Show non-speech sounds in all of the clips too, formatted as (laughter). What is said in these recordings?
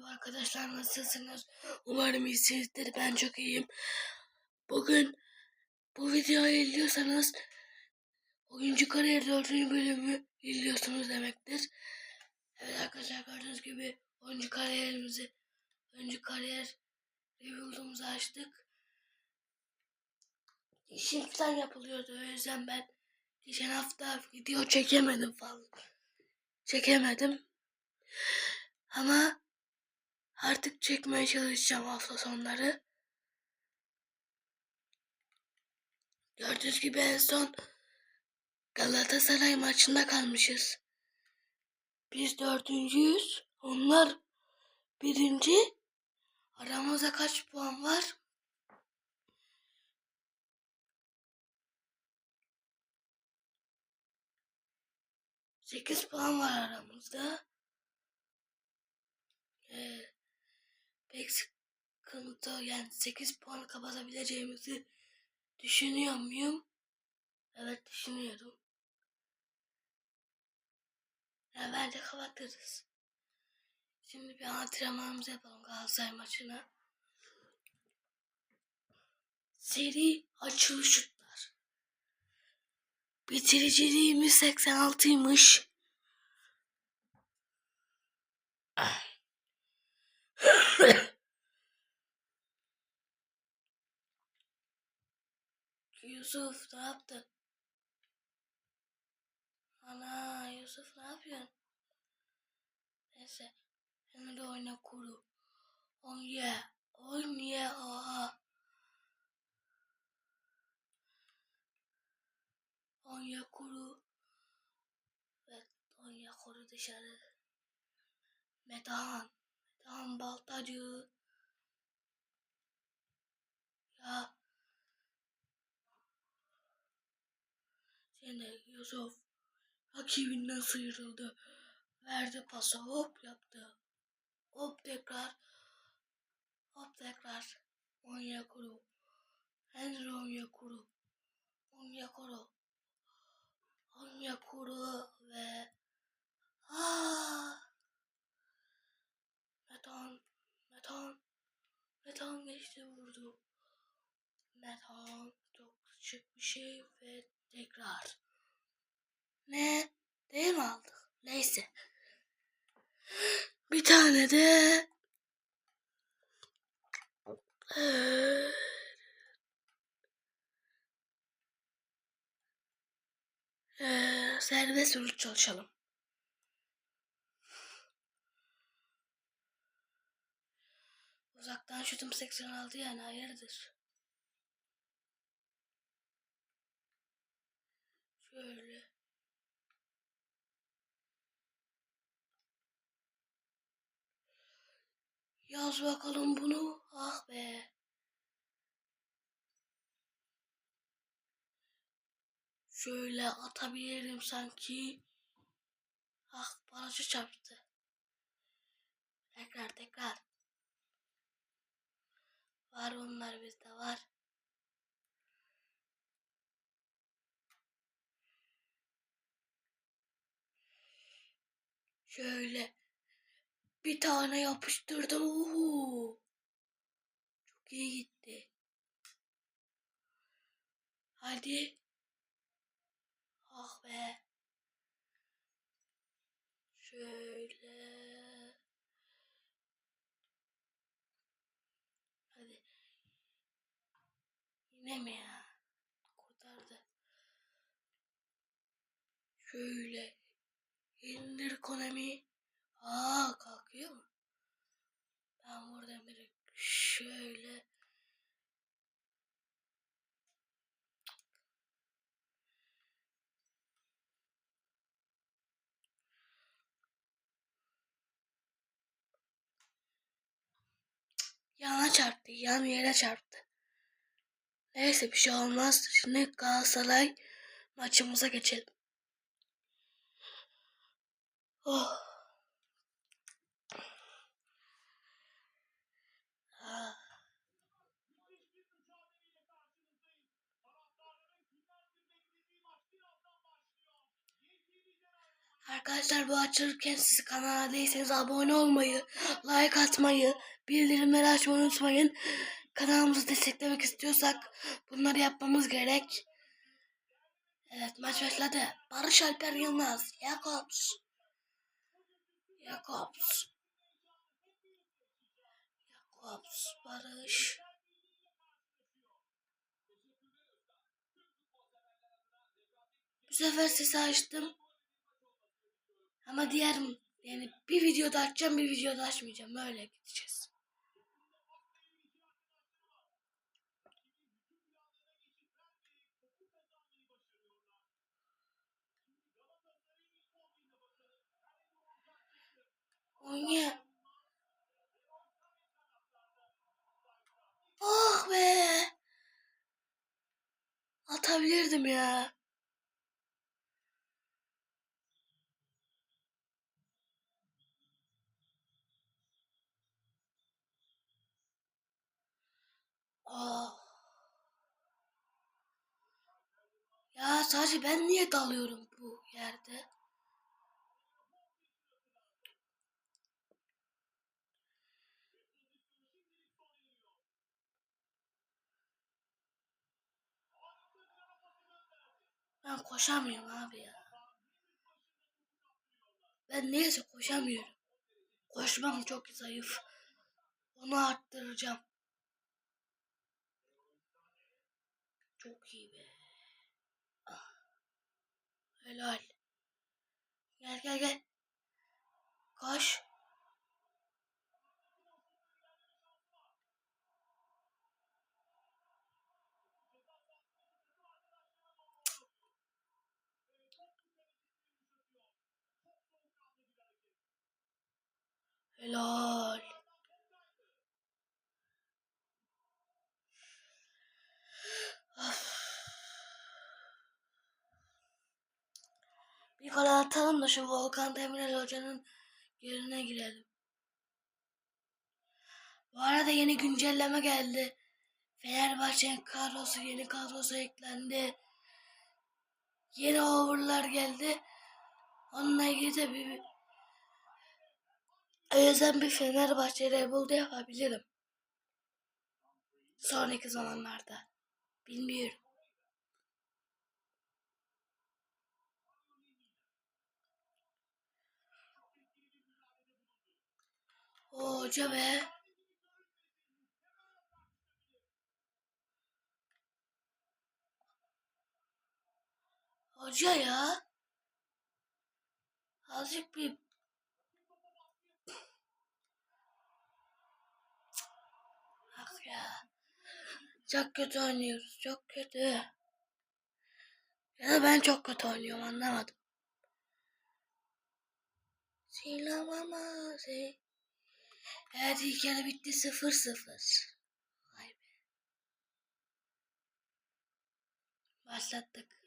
Merhaba arkadaşlar nasılsınız? Umarım iyisinizdir. Ben çok iyiyim. Bugün bu videoyu izliyorsanız oyuncu kariyer 4. bölümü izliyorsunuz demektir. Evet arkadaşlar gördüğünüz gibi oyuncu kariyerimizi oyuncu kariyer review'umuzu açtık. İşim falan yapılıyordu. O yüzden ben geçen hafta video çekemedim falan. Çekemedim. Ama artık çekmeye çalışacağım hafta sonları. Gördüğünüz gibi en son Galatasaray maçında kalmışız. Biz dördüncüyüz. Onlar birinci. Aramızda kaç puan var? Sekiz puan var aramızda. Ee, pek sıkıntı yani 8 puan kapatabileceğimizi düşünüyor muyum? Evet düşünüyorum. Ya bence kapatırız. Şimdi bir antrenmanımızı yapalım Galatasaray maçına. Seri açılı şutlar. Bitiriciliğimiz 86'ymış. (clears throat) Yusuf ne yaptın? Ana Yusuf ne yapıyorsun? Neyse. Sen de oyna kuru. Oyna. Oyna. Oha. Oyna kuru. Evet. Oyna kuru dışarı. Metehan. Metehan baltacı. Ya. Seni Yusuf rakibinden sıyrıldı. Verdi pası hop yaptı. Hop tekrar. Hop tekrar. Onyekuru. Henry Onyekuru. Onyekuru. Onyekuru ve Aa! Metan. Metan. Metan geçti vurdu. Metan çok küçük bir şey ve tekrar. Ne? Değil mi aldık? Neyse. Bir tane de eee, serbest vuruş çalışalım. Uzaktan şutum 86 yani hayırdır. Şöyle. Yaz bakalım bunu. Ah be. Şöyle atabilirim sanki. Ah barajı çarptı. Tekrar tekrar. Var onlar bizde var. Şöyle bir tane yapıştırdım. Uhu. Çok iyi gitti. Hadi. Ah be. Şöyle. Hadi. Yine mi ya? Kurtardı. Şöyle. İndir Konami. Aa kalkıyor mu? Ben buradan direkt şöyle. Yana çarptı. Yan yere çarptı. Neyse bir şey olmaz. Şimdi Galatasaray maçımıza geçelim. Oh. Arkadaşlar bu açılırken siz kanala değilseniz abone olmayı, like atmayı, bildirimleri açmayı unutmayın. Kanalımızı desteklemek istiyorsak bunları yapmamız gerek. Evet maç başladı. Barış Alper Yılmaz. Jakobs. Jakobs. Jakobs. Barış. Bu sefer sesi açtım. Ama diğer yani bir videoda açacağım bir videoda açmayacağım. Öyle gideceğiz. Oyna. Ah be. Atabilirdim ya. Ah. Ya sadece ben niye dalıyorum bu yerde? Ben koşamıyorum abi ya. Ben neyse koşamıyorum. Koşmam çok zayıf. Onu arttıracağım. Çok iyi be. Ah. Helal. Gel gel gel. Koş. Helal. Bir gol atalım da şu Volkan Demirel hocanın yerine girelim. Bu arada yeni güncelleme geldi. Fenerbahçe'nin kadrosu yeni kadrosu eklendi. Yeni overlar geldi. Onunla ilgili de bir o yüzden bir Fenerbahçe Rebuild yapabilirim. Sonraki zamanlarda. Bilmiyorum. O hoca be. Hoca ya. Azıcık bir Bak ya. Çok kötü oynuyoruz. Çok kötü. Ya ben çok kötü oynuyorum anlamadım. Silamama se. Evet ilk yarı bitti 0-0. Vay be. Başlattık.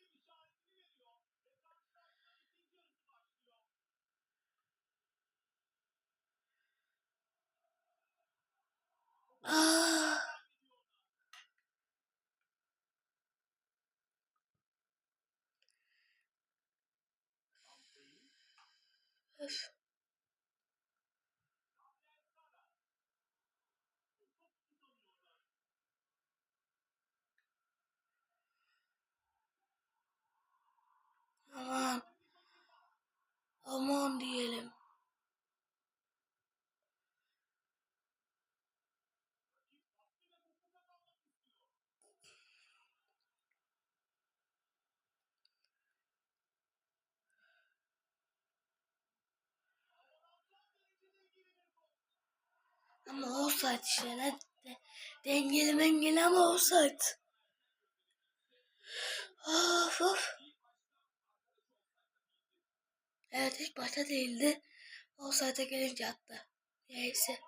Aa! Öf. Aman. Aman diyelim. Ama offside işte. De, dengeli mengeli ama offside. Of of. Evet ilk başta değildi. Offside'e gelince attı. Neyse.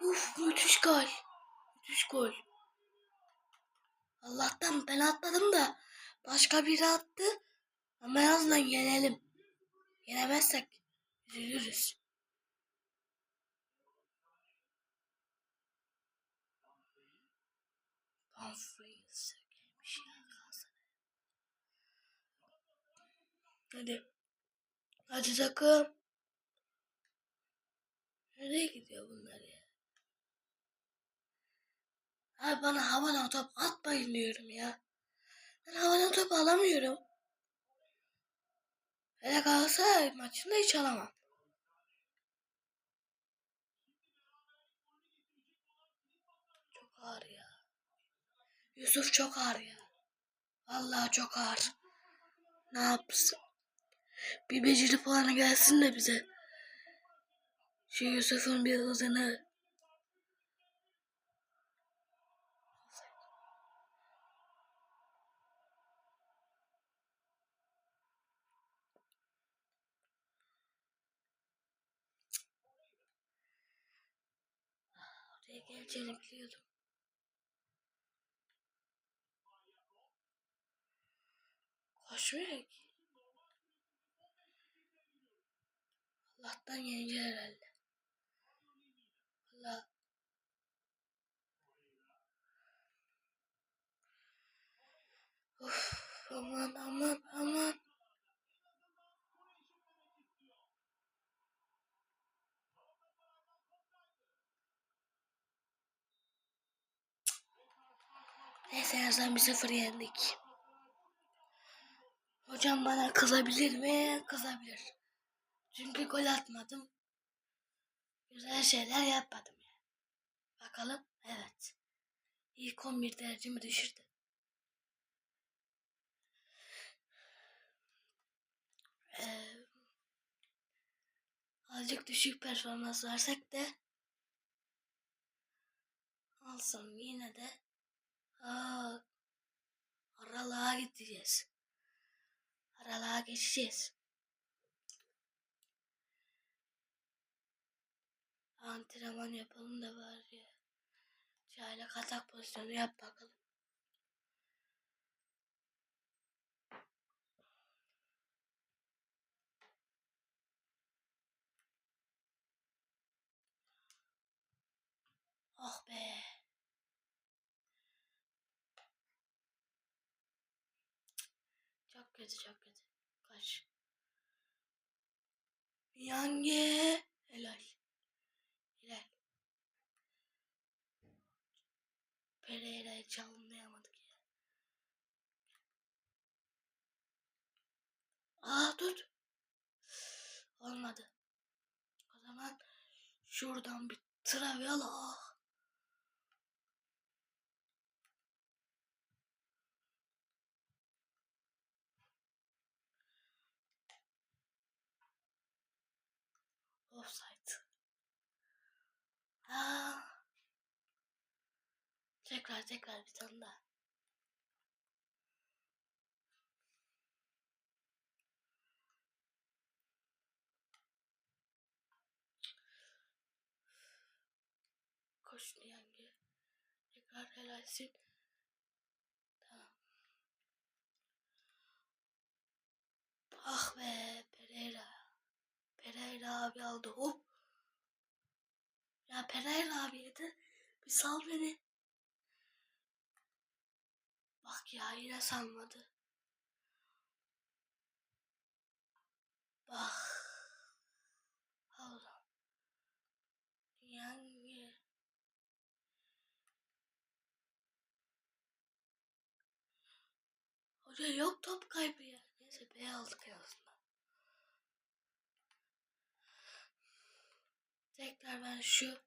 Uf müthiş gol. Müthiş gol. Allah'tan ben atladım da başka biri attı. Ama en azından yenelim. Yenemezsek üzülürüz. Dumfries gelmiş ya. Hadi. Hadi takım. Nereye gidiyor bunlar ya? Abi bana havadan top atmayın diyorum ya. Ben havadan top alamıyorum. Hele Galatasaray maçında hiç alamam. Çok ağır ya. Yusuf çok ağır ya. Vallahi çok ağır. Ne yapsın? Bir beceri puanı gelsin de bize. Şu Yusuf'un bir hızını. Biliyordum. Koşmuyor ki. Allah'tan yeneceğiz herhalde. Allah. Of, aman aman aman. Neyse en bir sıfır yendik. Hocam bana kızabilir mi? Kızabilir. Çünkü gol atmadım. Güzel şeyler yapmadım yani. Bakalım. Evet. İlk 11 derecemi düşürdü. Ee, azıcık düşük performans versek de alsam yine de aa, aralığa gideceğiz. Aralığa geçeceğiz. Antrenman yapalım da var ya. Çaylak atak pozisyonu yap bakalım. Oh be. Çok kötü çok kötü. Kaç. Yange. Helal. Helal. Pereira'yı çalımlayamadık ya. Aa tut. Olmadı. O zaman şuradan bir traviala. Offside. Aa. (gasps) Tekrar tekrar bir tane daha. Koş yenge. Tekrar helalsin. Tamam. Ah be Pereira. Pereira abi aldı. Hop. Ya Pereira abiydi. Bir sal beni. Bak ya yine salmadı. Bak. Allah. Yani. Hoca yok top kaybı ya. Neyse B aldık en azından. Tekrar ben şu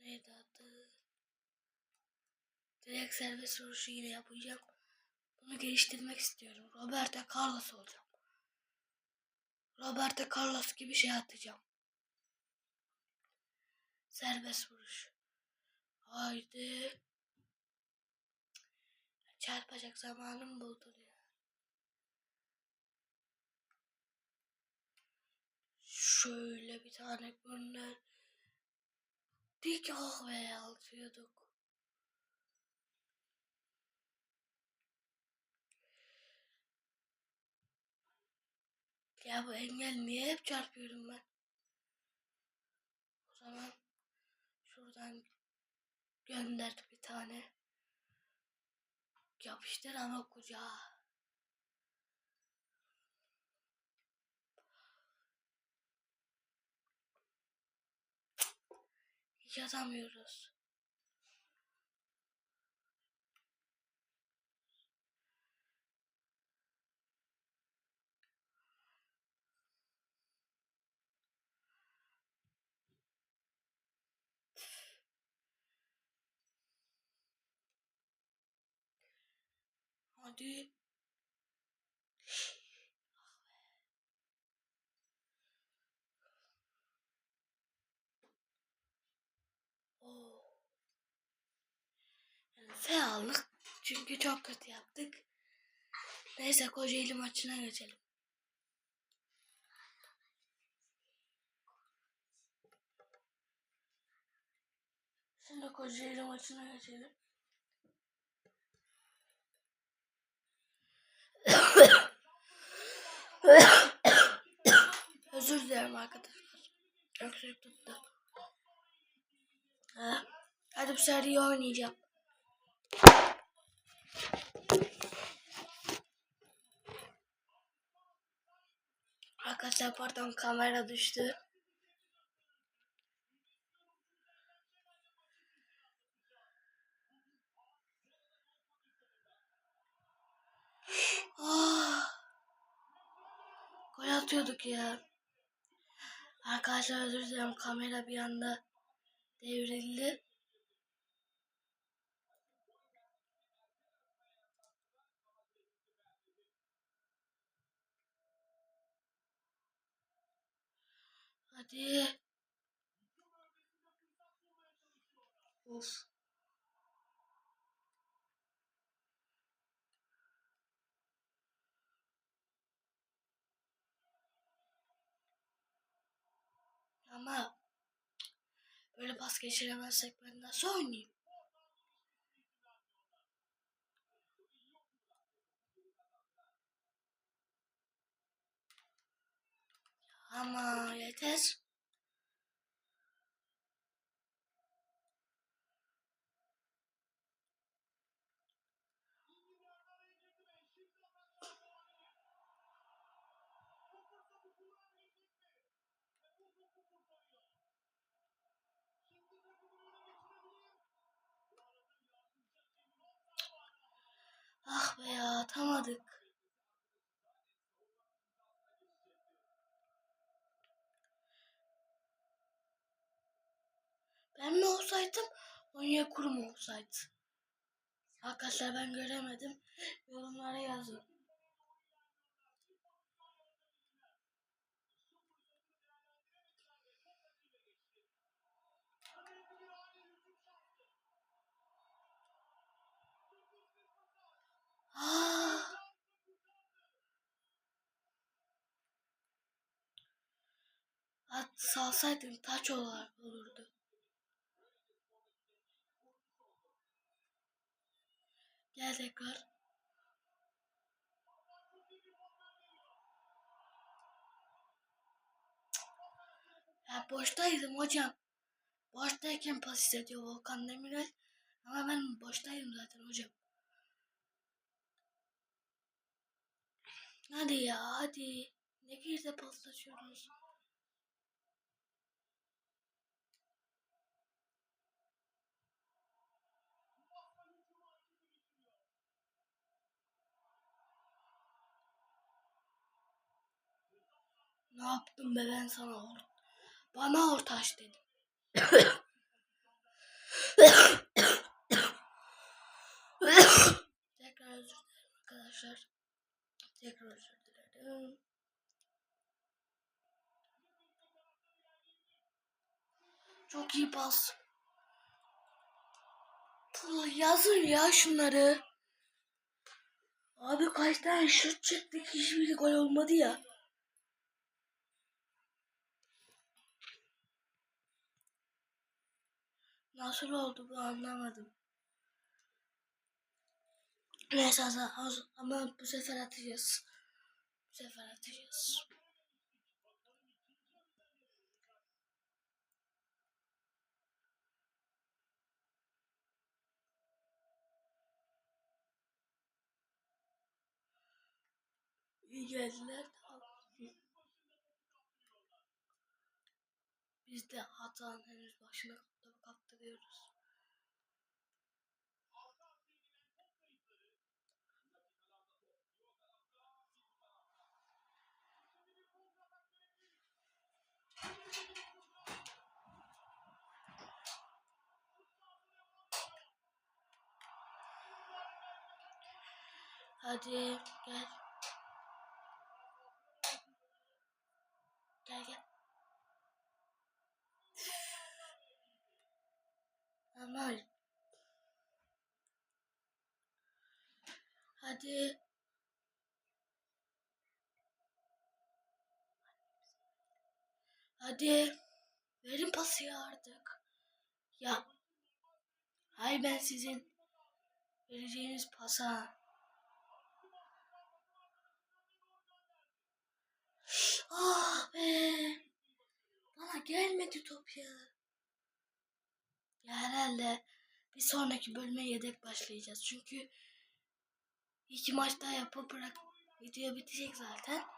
neydi adı? Direkt serbest vuruşu yine yapacağım. Bunu geliştirmek istiyorum. Roberto Carlos olacağım. Roberto Carlos gibi şey atacağım. Serbest vuruş. Haydi. Çarpacak zamanım buldun şöyle bir tane gönder. Dik havaya ah oh atıyorduk. Ya bu engel niye hep çarpıyorum ben? O zaman şuradan gönder bir tane. Yapıştır ama kucağa. Hiç atamıyoruz. Hadi. Oo. Yani F aldık. Çünkü çok kötü yaptık. Neyse Kocaeli maçına geçelim. Şimdi Kocaeli maçına geçelim. Özür dilerim arkadaşlar. Öksürük tuttu. Ha. Hadi bu sefer iyi oynayacağım. Arkadaşlar pardon kamera düştü. Ah. Gol atıyorduk ya. Arkadaşlar özür dilerim kamera bir anda devrildi. Hadi. Of. Ama böyle pas geçiremezsek ben nasıl oynayayım? Ama yeter. Ah be ya atamadık. Ben mi olsaydım? Onyekuru mu olsaydı? Arkadaşlar ben göremedim. Yorumlara yazın. Ah. At salsaydın taç olarak olurdu. Gel tekrar. Ya boştaydım hocam. Boştayken pas istediyor Volkan Demirel. Ama ben boştaydım zaten hocam. Hadi ya hadi. Ne geride paslaşıyorsunuz? Ne yaptım be ben sana or bana ortaş dedim. Tekrar özür dilerim arkadaşlar. Tekrar özür dilerim. Çok iyi pas. Yazın ya şunları. Abi kaç tane şut çektik hiçbiri gol olmadı ya. Nasıl oldu bu anlamadım. Neyse ama bu sefer atacağız. Bu sefer atacağız. İyi geldiler. Biz de hatanın henüz başına kaptırıyoruz. Hadi. Gel gel. Amal. Hadi. Hadi. Verin pası ya artık. Ya. Hay ben sizin vereceğiniz pasa. Ah be. Bana gelmedi top ya. Ya herhalde bir sonraki bölüme yedek başlayacağız. Çünkü iki maç daha yapıp bırak video bitecek zaten.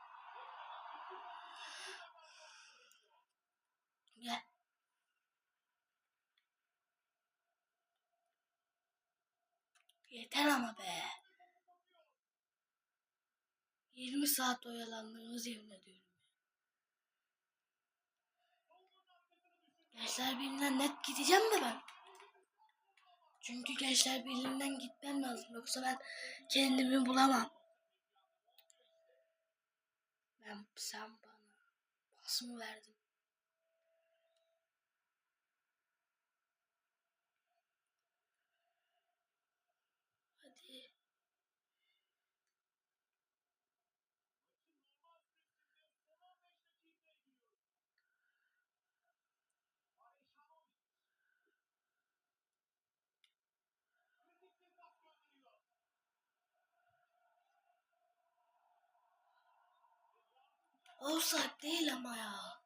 Yeter ama be. 20 saat oyalandığımız yemin ediyorum. Gençler Birliği'nden net gideceğim de ben. Çünkü Gençler Birliği'nden gitmem lazım. Yoksa ben kendimi bulamam. Ben sen bana pasımı verdin. Hadi. Offside değil ama ya.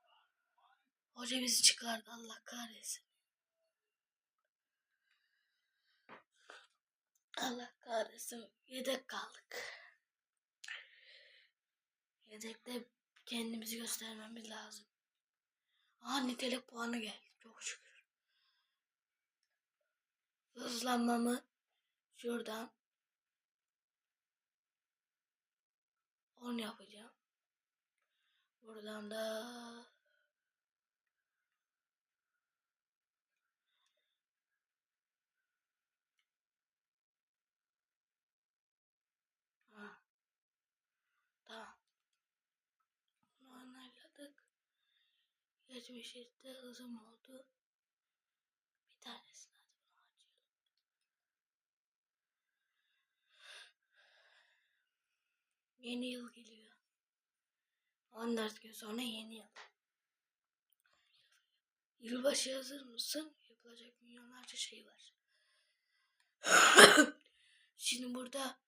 Hoca bizi çıkardı Allah kahretsin. Allah kahretsin. Yedek kaldık. Yedekte kendimizi göstermemiz lazım. Aha nitelik puanı geldi. Çok şükür. Hızlanmamı şuradan 10 yapacağım. Buradan da Ha. Tamam. Bunu anladık. 77'de hızım oldu. Bir tanesini hadi bunu harcayalım. Yeni yıl geliyor. 14 gün sonra yeni yıl. Yılbaşı hazır mısın? Yapılacak milyonlarca şey var. (coughs) Şimdi burada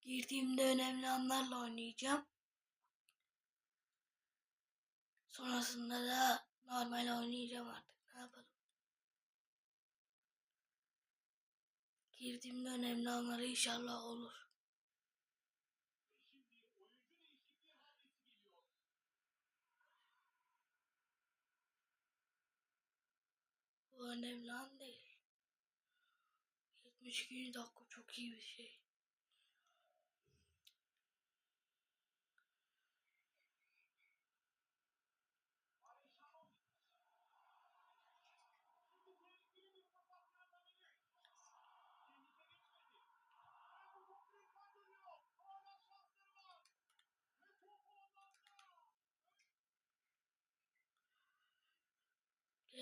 girdiğimde önemli anlarla oynayacağım. Sonrasında da normal oynayacağım artık. Ne yapalım? Girdiğimde önemli anları inşallah olur. Önemli değil. 72 dakika çok iyi bir şey.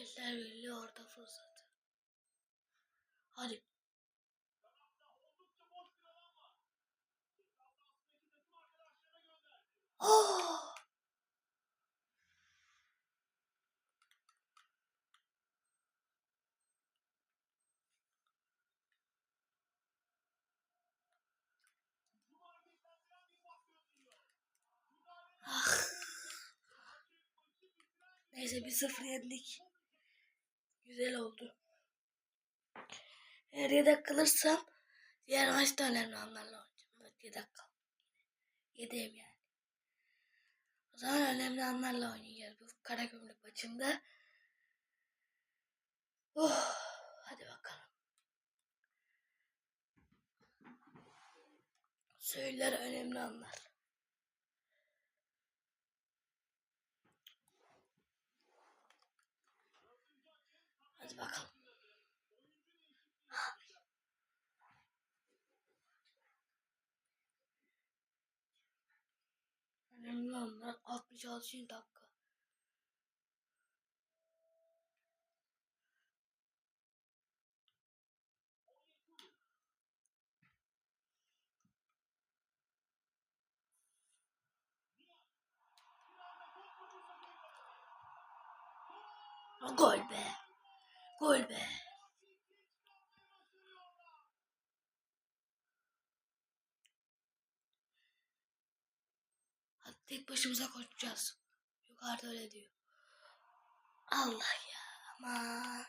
Gençler Birliği orta fırsatı. Hadi. Oh! Ah. (laughs) Neyse bir sıfır yendik. Güzel oldu. Eğer yedek kalırsam diğer maçta önemli anlarla oynayacağım. Evet yedek kal. Yedeyim yani. O zaman önemli anlarla oynayacağız bu Karagümrük maçında. Oh, hadi bakalım. Söyler önemli anlar. Hadi bakalım. Önemli anlar 66. dakika. Gol be. Gol be. Hadi tek başımıza koşacağız. Yukarıda öyle diyor. Allah ya ama.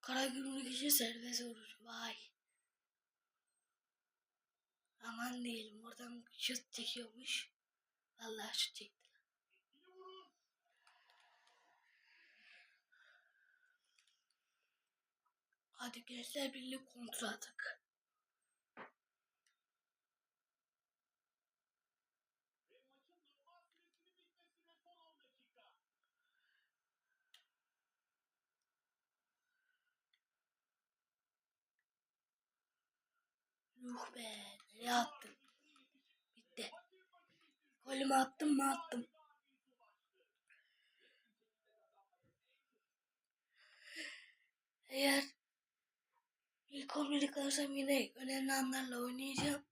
Karagümrük için serbest vuruş. Vay. Aman diyelim oradan şut çekiyormuş. Vallahi şut çekti. Hadi gençler birliği kontrol atak. Yuh be nereye attım? Bitti. Golümü attım mı attım. Eğer ilk 11'i kalırsam yine önemli anlarla oynayacağım.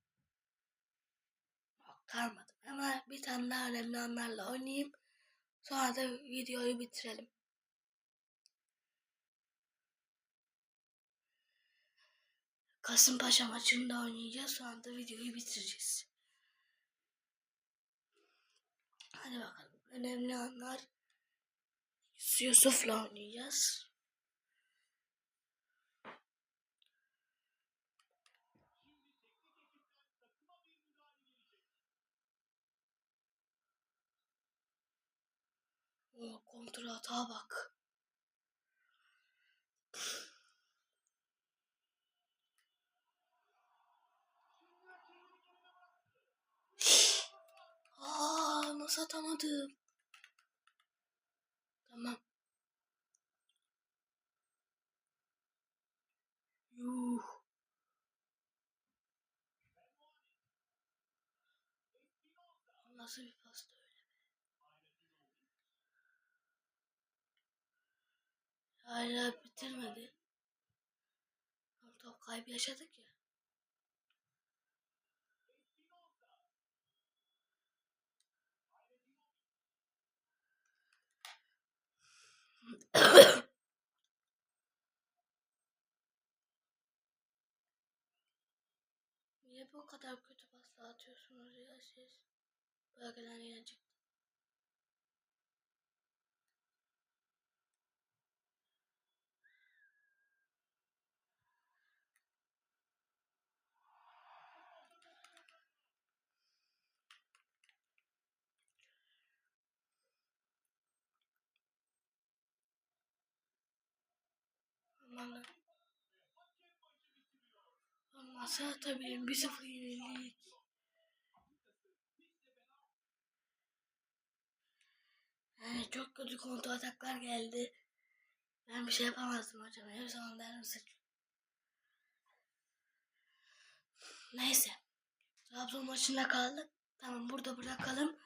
Yok, kalmadım ama bir tane daha önemli anlarla oynayayım. Sonra da videoyu bitirelim. Kasımpaşa maçında oynayacağız. Sonra da videoyu bitireceğiz. Hadi bakalım. Önemli anlar. Yusuf'la oynayacağız. Kontra tabak. Aa nasıl atamadım? Tamam. Yuh. Nasıl Hala bitirmedi. Top kaybı yaşadık ya. (coughs) Niye bu kadar kötü pasta atıyorsunuz ya siz? Bölgeden yine Aman Olmazsa atabilirim. Bir sıfır yenilik. Yani çok kötü kontrol ataklar geldi. Ben bir şey yapamazdım hocam. Her zaman derim sıç. Neyse. Trabzon maçında kaldık. Tamam burada bırakalım.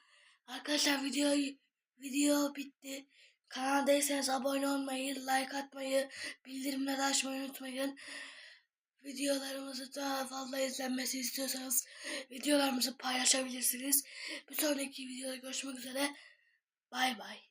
Arkadaşlar videoyu video bitti. Kanala değilseniz abone olmayı, like atmayı, bildirimleri açmayı unutmayın. Videolarımızı daha fazla izlenmesi istiyorsanız videolarımızı paylaşabilirsiniz. Bir sonraki videoda görüşmek üzere. Bay bay.